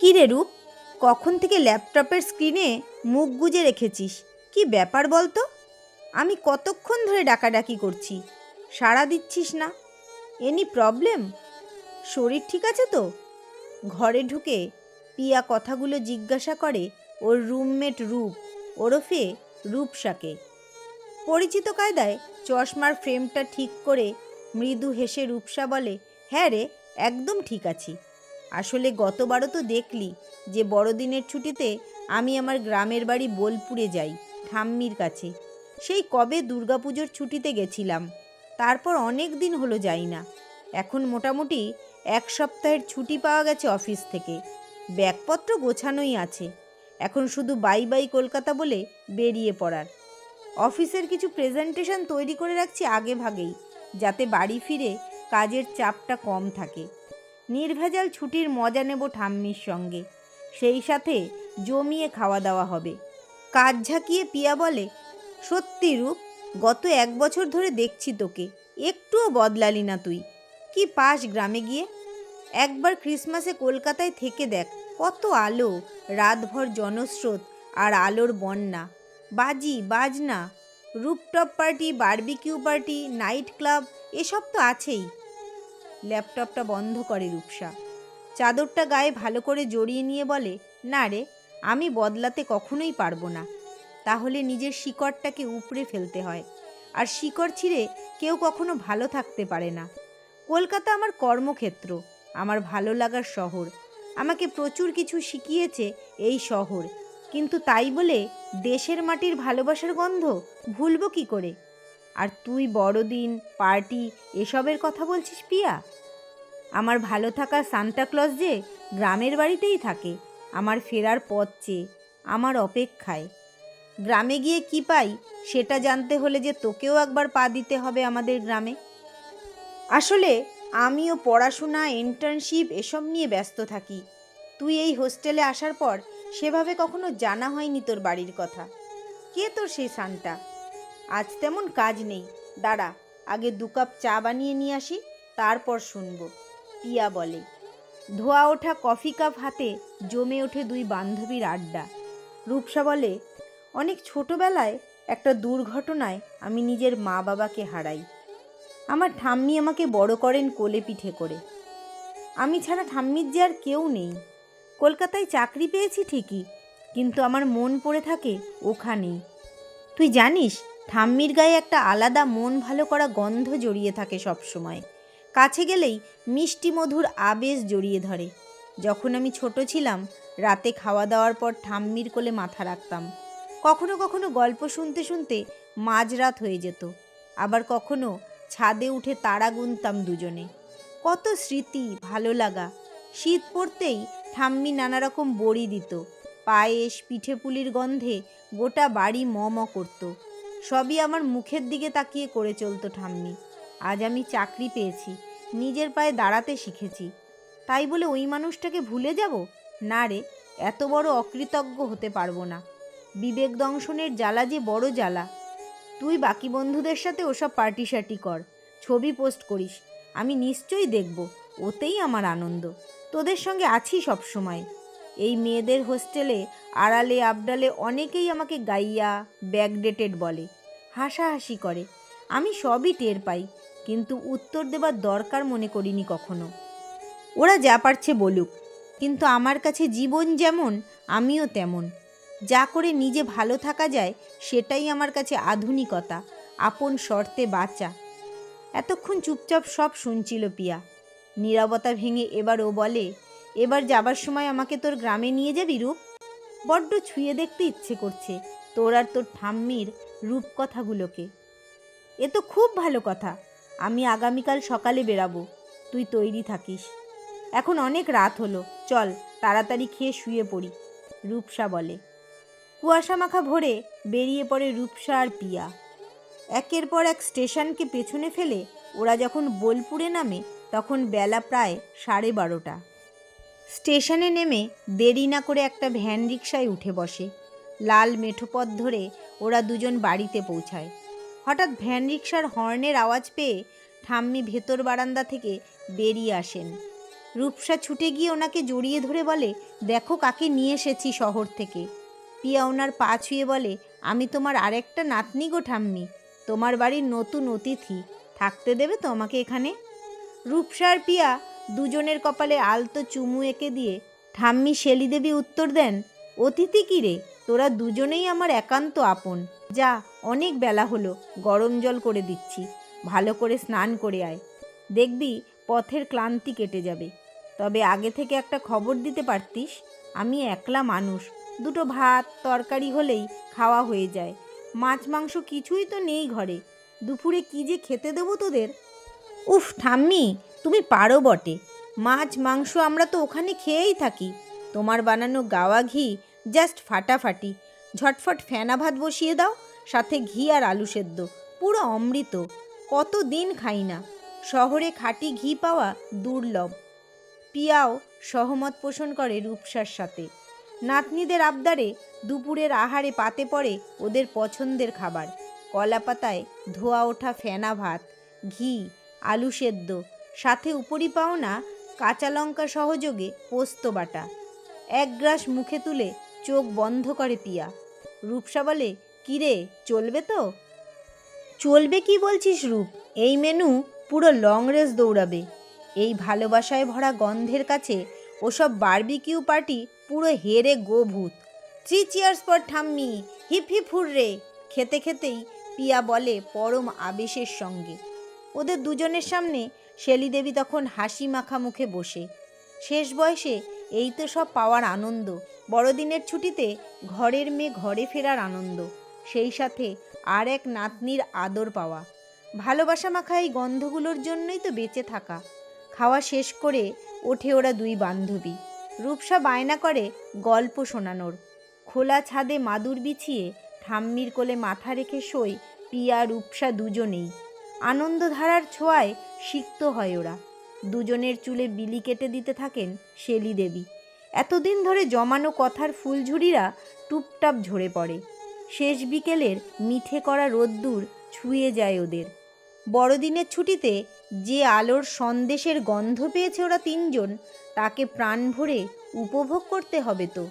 কী রে রূপ? কখন থেকে ল্যাপটপের স্ক্রিনে মুখ গুজে রেখেছিস? কি ব্যাপার বলতো? আমি কতক্ষণ ধরে ডাকাডাকি করছি? সাড়া দিচ্ছিস না? Any problem? শরীর ঠিক আছে তো? ঘরে ঢুকে পিয়া কথাগুলো জিজ্ঞাসা করে ওর রুমমেট রূপ, ওরফে রূপসাকে। পরিচিত কায়দায় চশমার ফ্রেমটা ঠিক করে মৃদু হেসে রূপসা বলে হ্যাঁ রে, একদম ঠিক আছি। আসলে গতবারও তো দেখলি যে বড়দিনের ছুটিতে আমি আমার গ্রামের বাড়ি বোলপুরে যাই, ঠাম্মির কাছে। সেই কবে দুর্গাপুজোর ছুটিতে গেছিলাম, তারপর অনেক দিন হলো যাই না। এখন মোটামুটি এক সপ্তাহের ছুটি পাওয়া গেছে অফিস থেকে। ব্যাগপত্র গোছানোই আছে। এখন শুধু বাই বাই কলকাতা বলে বেরিয়ে পড়ার। অফিসের কিছু প্রেজেন্টেশন তৈরি করে রাখছি আগে ভাগেই, যাতে বাড়ি ফিরে কাজের চাপটা কম থাকে। নির্ভেজাল ছুটির মজা নেব ঠাম্মির সঙ্গে। সেই সাথে জমিয়ে খাওয়া দাওয়া হবে। কাজ ঝাঁকিয়ে পিয়া বলে, সত্যি রূপ, গত এক বছর ধরে দেখছি তোকে। একটুও বদলালি না তুই। কি পাস গ্রামে গিয়ে? একবার ক্রিসমাসে কলকাতায় থেকে দেখ, কত আলো। রাতভর জনস্রোত আর আলোর বন্যা। বাজি, বাজনা। Rooftop party, barbecue party, night club, এসব তো আছেই। ল্যাপটপটা বন্ধ করে রূপসা। চাদরটা গায়ে ভালো করে জড়িয়ে নিয়ে বলে, না রে, আমি বদলাতে কখনোই পারব না। তাহলে নিজের শিকড়টাকে উপড়ে ফেলতে হয়। আর শিকড় ছিঁড়ে কেউ কখনো ভালো থাকতে পারে না। কলকাতা আমার কর্মক্ষেত্র, আমার ভালো লাগার শহর। আমাকে প্রচুর কিছু শিখিয়েছে এই শহর। কিন্তু তাই বলে দেশের মাটির ভালোবাসার গন্ধ ভুলব কি করে? আর তুই বড়দিন, পার্টি, এসবের কথা বলছিস পিয়া? আমার ভালো থাকা সান্টাক্লজ যে গ্রামের বাড়িতেই থাকে, আমার ফেরার পথ চেয়ে আমার অপেক্ষায়। গ্রামে গিয়ে কি পাই, সেটা জানতে হলে যে তোকেও একবার পা দিতে হবে আমাদের গ্রামে। আসলে আমিও পড়াশোনা ইন্টার্নশিপ এসব নিয়ে ব্যস্ত থাকি। তুই এই হোস্টেলে আসার পর সেভাবে কখনো জানা হয়নি তোর বাড়ির কথা। কে তোর সেই সানটা? আজ তেমন কাজ নেই। দাঁড়া, আগে দু কাপ চা বানিয়ে নিয়ে আসি, তারপর শুনব। পিয়া বলে, ধোয়া ওঠা কফি কাপ হাতে জমে ওঠে দুই বান্ধবীর আড্ডা। রূপসা বলে, অনেক ছোটবেলায় একটা দুর্ঘটনায় আমি নিজের মা বাবাকে হারাই। আমার ঠাম্মি আমাকে বড় করেন কোলে পিঠে করে। আমি ছাড়া ঠাম্মির যে আর কেউ নেই। কলকাতায় চাকরি পেয়েছি ঠিকই, কিন্তু আমার মন পড়ে থাকে ওখানেই। তুই জানিস ঠাম্মির গায়ে একটা আলাদা মন ভালো করা গন্ধ জড়িয়ে থাকে সব সময়। কাছে গেলেই মিষ্টি মধুর আবেশ জড়িয়ে ধরে। যখন আমি ছোট ছিলাম, রাতে খাওয়া দাওয়ার পর ঠাম্মির কোলে মাথা রাখতাম। কখনো কখনো গল্প শুনতে শুনতে মাঝরাত হয়ে যেত। আবার কখনো ছাদে উঠে তারা গুনতাম দুজনে। কত স্মৃতি, ভালো লাগা। শীত পড়তেই ঠাম্মি নানা রকম বড়ি দিত। পায়েস পিঠে পুলির গন্ধে গোটা বাড়ি ম ম করত। সবই আমার মুখের দিকে তাকিয়ে করে চলতো ঠাম্মি। আজ আমি চাকরি পেয়েছি, নিজের পায়ে দাঁড়াতে শিখেছি। তাই বলে ওই মানুষটাকে ভুলে যাব? না রে, এত বড় অকৃতজ্ঞ হতে পারব না। বিবেক দংশনের জ্বালা যে বড় জ্বালা। তুই বাকি বন্ধুদের সাথে ওসব পার্টি শার্টি কর, ছবি পোস্ট করিস। আমি নিশ্চয়ই দেখব, ওতেই আমার আনন্দ। তোদের সঙ্গে আছি সব সময় এই মেয়েদের হোস্টেলে আড়ালে, আবডালে অনেকেই আমাকে গাইয়া, ব্যাকডেটেড বলে, হাসাহাসি করে। আমি সবই টের পাই, কিন্তু উত্তর দেবার দরকার মনে করিনি কখনো। ওরা যা পারছে বলুক, কিন্তু আমার কাছে জীবন যেমন, আমিও তেমন। যা করে নিজে ভালো থাকা যায়, সেটাই আমার কাছে আধুনিকতা, আপন শর্তে বাঁচা। এতক্ষণ চুপচাপ সব শুনছিল পিয়া। নীরবতা ভেঙে এবার ও বলে এবার যাবার সময় আমাকে তোর গ্রামে নিয়ে যাবি, রূপ? বড্ড ছুঁয়ে দেখতে ইচ্ছে করছে তোর আর তোর ঠাম্মির রূপকথাগুলোকে। এ তো খুব ভালো কথা। আমি আগামীকাল সকালে বেরাবো তুই তৈরি থাকিস। এখন অনেক রাত হলো। চল, তাড়াতাড়ি খেয়ে শুয়ে পড়ি, রূপসা বলে। কুয়াশা মাখা ভরে বেরিয়ে পড়ে রূপসা আর পিয়া। একের পর এক স্টেশনকে পেছনে ফেলে ওরা যখন বোলপুরে নামে, তখন বেলা প্রায় সাড়ে বারোটা। স্টেশনে নেমে দেরি না করে একটা ভ্যান রিক্সায় উঠে বসে। লাল মেঠোপথ ধরে ওরা দুজন বাড়িতে পৌঁছায়। হঠাৎ ভ্যান রিক্সার হর্নের আওয়াজ পেয়ে ঠাম্মি ভেতর বারান্দা থেকে বেরিয়ে আসেন। রূপসা ছুটে গিয়ে ওনাকে জড়িয়ে ধরে বলে, দেখো কাকে নিয়ে এসেছি শহর থেকে। পিয়া ওনার পা ছুঁয়ে বলে, আমি তোমার আরেকটা নাতনি গো ঠাম্মি। তোমার বাড়ির নতুন অতিথি। থাকতে দেবে তো আমাকে এখানে? রূপসার পিয়া দুজনের কপালে আলতো চুমু এঁকে দিয়ে, ঠাম্মি শেলিদেবী উত্তর দেন, অতিথি কি রে? তোরা দুজনেই আমার একান্ত আপন। যা, অনেক বেলা হলো, গরম জল করে দিচ্ছি। ভালো করে স্নান করে আয়। দেখবি, পথের ক্লান্তি কেটে যাবে। তবে আগে থেকে একটা খবর দিতে পারতিস, আমি একলা মানুষ। দুটো ভাত, তরকারি হলেই খাওয়া হয়ে যায়। মাছ, মাংস কিছুই তো নেই ঘরে। দুপুরে কি যে খেতে দেবো তোদের? উফ, ঠাম্মি তুমি পারো বটে। মাছ, মাংস আমরা তো ওখানে খেয়েই থাকি। তোমার বানানো গাওয়া ঘি জাস্ট ফাটাফাটি। ঝটফট ফেনা ভাত বসিয়ে দাও, সাথে ঘি আর আলু সেদ্ধ। পুরো অমৃত। কত দিন খাই না। শহরে খাঁটি ঘি পাওয়া দুর্লভ। পিয়াও সহমত পোষণ করে রূপসার সাথে। নাতনিদের আবদারে দুপুরের আহারে পাতে পড়ে ওদের পছন্দের খাবার। কলা পাতায় ধোয়া ওঠা ফেনা ভাত, ঘি, আলু সেদ্ধ সাথে উপরি পাওনা কাঁচা লঙ্কা সহযোগে পোস্ত বাটা। এক গ্রাস মুখে তুলে চোখ বন্ধ করে পিয়া। রূপসা বলে, কিরে, চলবে তো? চলবে কি বলছিস রূপ? এই মেনু পুরো লং রেস দৌড়াবে। এই ভালোবাসায় ভরা গন্ধের কাছে ওসব বার্বিকিউ পার্টি পুরো হেরে গো ভূত। থ্রি চিয়ার্স পর ঠাম্মি, হিপ হিপ হুররে! খেতে খেতেই পিয়া বলে পরম আবেশের সঙ্গে। ওদের দুজনের সামনে শেলি দেবী তখন হাসি মাখা মুখে বসে। শেষ বয়সে এই তো সব পাওয়ার আনন্দ। বড়দিনের ছুটিতে ঘরের মেয়ে ঘরে ফেরার আনন্দ। সেই সাথে আর এক নাতনির আদর পাওয়া। ভালোবাসা মাখা এই গন্ধগুলোর জন্যই তো বেঁচে থাকা। খাওয়া শেষ করে ওঠে ওরা দুই বান্ধবী। রূপসা বায়না করে গল্প শোনানোর। খোলা ছাদে মাদুর বিছিয়ে ঠাম্মির কোলে মাথা রেখে শোয় পিয়া, রূপসা দুজনেই। আনন্দধারার ছোঁয়ায় সিক্ত হয় ওরা। দুজনের চুলে বিলি কেটে দিতে থাকেন শেলি দেবী। এতদিন ধরে জমানো কথার ফুলঝুরিরা টুপটাপ ঝরে পড়ে। শেষ বিকেলের মিঠে করা রোদ্দুর ছুঁয়ে যায় ওদের। বড়দিনের ছুটিতে যে আলোর সন্দেশের গন্ধ পেয়েছে ওরা তিনজন, তাকে প্রাণ ভরে উপভোগ করতে হবে তো।